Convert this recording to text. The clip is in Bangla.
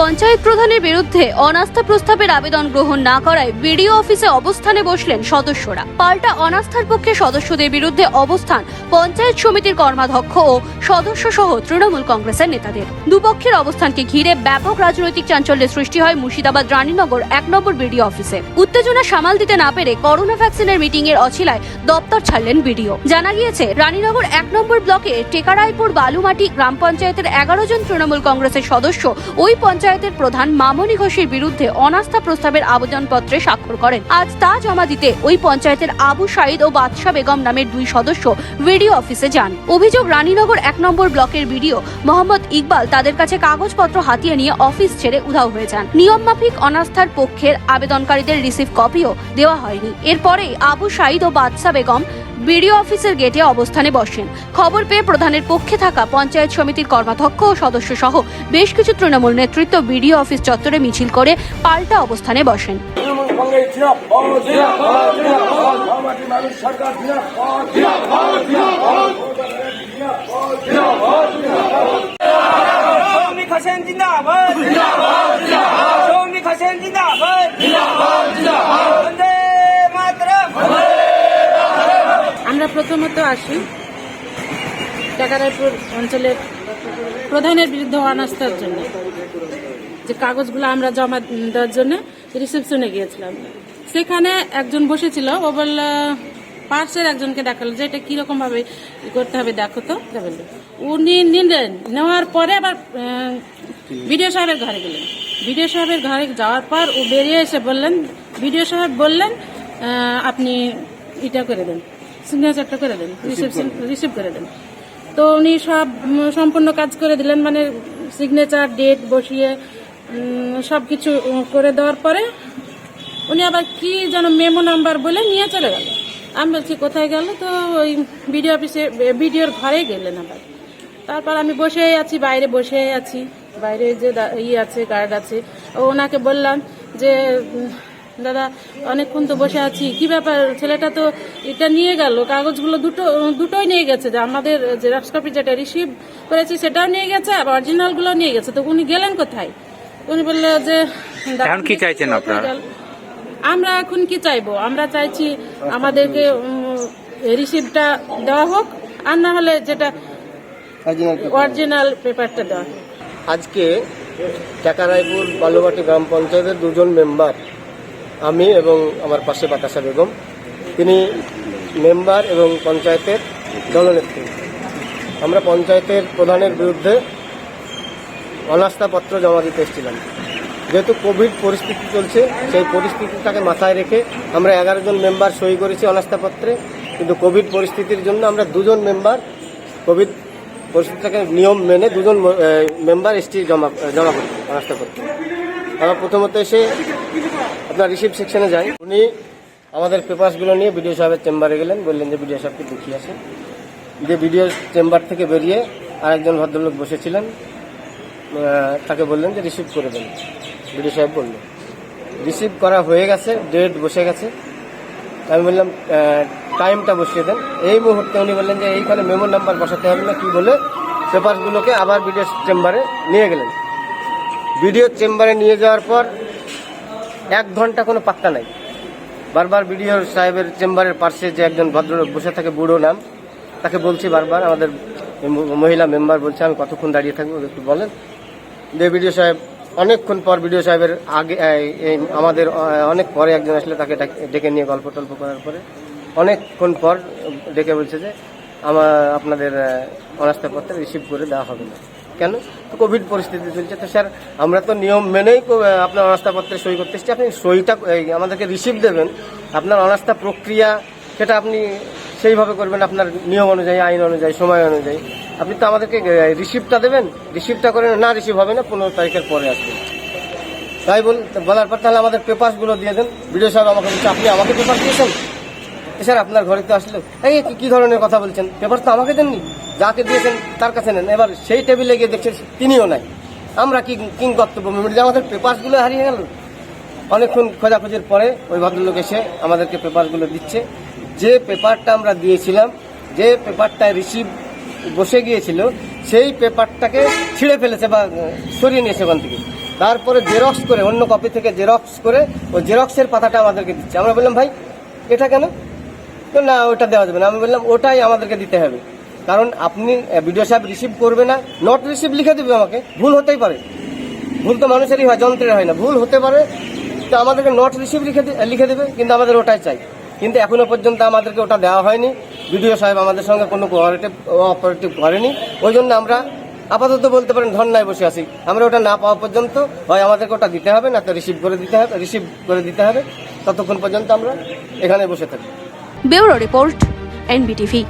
পঞ্চায়েত প্রধানের বিরুদ্ধে অনাস্থা প্রস্তাবের আবেদন গ্রহণ না করায় বিডিও অফিসে অবস্থানে বসলেন সদস্যরা। পাল্টা অনাস্থার পক্ষে সদস্যদের বিরুদ্ধে অবস্থান পঞ্চায়েত সমিতির কর্মাধ্যক্ষ ও সদস্য সহ তৃণমূল কংগ্রেসের নেতাদের। দুপক্ষের অবস্থানকে ঘিরে ব্যাপক রাজনৈতিক চাঞ্চল্যের সৃষ্টি হয় মুর্শিদাবাদ রানীনগর এক নম্বর বিডিও অফিসে। উত্তেজনা সামাল দিতে না পেরে করোনা ভ্যাকসিনের মিটিং এর অছিলায় দপ্তর ছাড়লেন বিডিও। জানা গিয়েছে, রানীনগর এক নম্বর ব্লকে টেকারাইপুর বালুমাটি গ্রাম পঞ্চায়েতের এগারো জন তৃণমূল কংগ্রেসের সদস্য ওই পঞ্চায়েতের প্রধান মামনি ঘোষের বিরুদ্ধে অনাস্থা প্রস্তাবের আবেদনপত্রে স্বাক্ষর করেন। আজ তা জমা দিতে ওই পঞ্চায়েতের আবু সাইদ ও বাদশা বেগম নামের দুই সদস্য বিডিও অফিসে যান। অভিযোগ, রানীনগর এক নম্বর ব্লকের বিডিও মোহাম্মদ ইকবাল তাদের কাছে কাগজপত্র হাতিয়ে নিয়ে অফিস ছেড়ে উধাও হয়ে যান। নিয়ম মাফিক অনাস্থার পক্ষের আবেদনকারীদের রিসিভ কপিও দেওয়া হয়নি। এরপরেই আবু সাইদ ও বাদশা বেগম বিডিও অফিসের গেটে অবস্থানে বসেন। খবর পেয়ে প্রধানের পক্ষে থাকা পঞ্চায়েত সমিতির কর্মাধ্যক্ষ ও সদস্য সহ বেশ কিছু তৃণমূল নেতৃত্ব বিডিও অফিস চত্বরে মিছিল করে পাল্টা অবস্থানে বসেন। জিন্দাবাদ মামাটি মানুষ সরকার জিন্দাবাদ জিন্দাবাদ জিন্দাবাদ জিন্দাবাদ জিন্দাবাদ শ্রমিক হোসেন জিন্দাবাদ শ্রমিক হোসেন জিন্দাবাদ বন্দে মাতরম আমরা প্রথমত আসি। টাকারায়পুর অঞ্চলের প্রধানের বিরুদ্ধে অনাস্থার জন্য। যে কাগজগুলো আমরা জমা দেওয়ার জন্য রিসেপশনে গিয়েছিলাম। সেখানে একজন বসেছিল, ও বলল, পার্সের একজনকে দেখাল, যে এটা কীরকম ভাবে করতে হবে, দেখো তো। বলল। উনি নিলেন, নেওয়ার পরে আবার বিডিও সাহেবের ঘরে গেলেন। বিডিও সাহেবের ঘরে যাওয়ার পর ও বেরিয়ে এসে বললেন, বিডিও সাহেব বললেন আপনি এটা করে দেন। সিগনেচারটা করে দেন রিসিপশন রিসিভ করে দেন। তো উনি সব সম্পূর্ণ কাজ করে দিলেন মানে সিগনেচার ডেট বসিয়ে সব কিছু করে দেওয়ার পরে উনি আবার কি যেন মেমো নাম্বার বলে নিয়ে চলে গেল। আমি বলছি কোথায় গেল? তো ওই বিডিও অফিসে বিডিওর ঘরে গেলেন আবার। তারপর আমি বসে আছি বাইরে বসে আছি। বাইরে যে ই আছে গার্ড আছে ওনাকে বললাম যে দাদা অনেকক্ষণ তো বসে আছি। কি ব্যাপার? ছেলেটা তো এটা নিয়ে গেল। কাগজগুলো দুটো দুটোই নিয়ে গেছে। যে আমাদের জেরক্স কপি যেটা রিসিভ করেছি সেটাও নিয়ে গেছে আর অরিজিনালগুলো নিয়ে গেছে। তো উনি গেলেন কোথায়? উনি বলল যে দাদা, এখন কি চাইছেন আপনারা? আমরা এখন কি চাইব? আমরা চাইছি আমাদেরকে রিসিভটা দেওয়া হোক আর না হলে যেটা অরিজিনাল পেপারটা দেওয়া হোক। আজকে টাকারায়পুর বালুবাটি গ্রাম পঞ্চায়েতের দুজন মেম্বার আমি এবং আমার পাশে বাতাসা বেগম। তিনি মেম্বার এবং পঞ্চায়েতের দলনেত্রী। আমরা পঞ্চায়েতের প্রধানের বিরুদ্ধে অনাস্থাপত্র জমা দিতে এসেছিলাম। যেহেতু কোভিড পরিস্থিতি চলছে, সেই পরিস্থিতিটাকে মাথায় রেখে আমরা এগারো জন মেম্বার সই করেছি অনাস্থাপত্রে কিন্তু কোভিড পরিস্থিতির জন্য আমরা দুজন মেম্বার, কোভিড পরিস্থিতিটাকে নিয়ম মেনে দুজন মেম্বার এসটি জমা জমা করি অনাস্থাপত্র আমরা প্রথমত এসে আপনার রিসিভ সেকশনে যাই। উনি আমাদের পেপারসগুলো নিয়ে বিডিও সাহেবের চেম্বারে গেলেন, বললেন যে বিডিও সাহেবকে দেখিয়ে আসেন যে বিডিও চেম্বার থেকে বেরিয়ে আরেকজন ভদ্রলোক বসেছিলেন তাকে বললেন যে রিসিভ করে দেন। বিডিও সাহেব বললেন রিসিভ করা হয়ে গেছে, ডেট বসে গেছে। আমি বললাম টাইমটা বসিয়ে দেন। এই মুহূর্তে উনি বললেন যে এইখানে মেমো নাম্বার বসাতে হবে না কি বলে পেপারসগুলোকে আবার বিডিও চেম্বারে নিয়ে গেলেন। বিডিও চেম্বারে নিয়ে যাওয়ার পর এক ঘণ্টা কোনো পাত্তা নাই। বারবার বিডিও সাহেবের চেম্বারের পাশে যে একজন ভদ্রলোক বসে থাকে, বুড়ো নাম, তাকে বলছি বারবার, আমাদের মহিলা মেম্বার বলছে, আমি কতক্ষণ দাঁড়িয়ে থাকব একটু বলেন। যে বিডিও সাহেব অনেকক্ষণ পর বিডিও সাহেবের আগে আমাদের অনেক পরে একজন আসলে তাকে ডাক- নিয়ে গল্প টল্প করার পরে অনেকক্ষণ পর ডেকে বলছে যে, আমার, আপনাদের অনাস্থাপত্র রিসিভ করে দেওয়া হবে না। কেন? তো কোভিড পরিস্থিতি চলছে। তো স্যার, আমরা তো নিয়ম মেনেই আপনার অনাস্থাপত্রে সই করতে এসেছি। আপনি সইটা আমাদেরকে রিসিভ দেবেন। আপনার অনাস্থা প্রক্রিয়া, সেটা আপনি সেইভাবে করবেন আপনার নিয়ম অনুযায়ী, আইন অনুযায়ী, সময় অনুযায়ী। আপনি তো আমাদেরকে রিসিভটা দেবেন। রিসিভটা করে না রিসিভ হবে না, পনেরো তারিখের পরে আসবে। তাই বল বলার পর তাহলে আমাদের পেপারসগুলো দিয়ে দেন। বিডিও সাহেব আমাকে আপনি আমাকে পেপার দিয়েছেন? স্যার, আপনার ঘরে তো আসলো। এই কি- ধরনের কথা বলছেন? পেপার তো আমাকে দেননি। যাকে দিয়েছেন, তার কাছে নেন। এবার সেই টেবিলে গিয়ে দেখছেন, তিনিও নাই। আমরা কি কিং কর্তব্য যে আমাদের পেপারসগুলো হারিয়ে গেল। অনেকক্ষণ খোঁজাখুঁজির পরে ওই ভদ্রলোক এসে আমাদেরকে পেপারগুলো দিচ্ছে। যে পেপারটা আমরা দিয়েছিলাম, যে পেপারটায় রিসিভ বসে গিয়েছিল, সেই পেপারটাকে ছিঁড়ে ফেলেছে বা সরিয়ে নিয়েছে ওখান থেকে। তারপরে জেরক্স করে, অন্য কপি থেকে জেরক্স করে, ওই জেরক্সের পাতাটা আমাদেরকে দিচ্ছে। আমরা বললাম, ভাই, এটা কেন? না, ওটা দেওয়া যাবে না। আমি বললাম, ওটাই আমাদেরকে দিতে হবে। কারণ আপনি বিডিও সাহেব রিসিভ করবে না নট রিসিভ লিখে দেবে আমাকে। ভুল হতেই পারে। ভুল তো মানুষেরই হয়, যন্ত্রের হয় না। ভুল হতে পারে, তো আমাদেরকে নট রিসিভ লিখে লিখে দেবে, কিন্তু আমাদের ওটাই চাই। কিন্তু এখনও পর্যন্ত আমাদেরকে ওটা দেওয়া হয়নি। বিডিও সাহেব আমাদের সঙ্গে কোনো কোঅপারেটিভ অপারেটিভ করেনি। ওই জন্য আমরা আপাতত বলতে পারেন ধর্নায় বসে আছি। আমরা ওটা না পাওয়া পর্যন্ত, হয় আমাদেরকে ওটা দিতে হবে, না তো রিসিভ করে দিতে হবে রিসিভ করে দিতে হবে। ততক্ষণ পর্যন্ত আমরা এখানে বসে থাকি। Bureau report NBTV.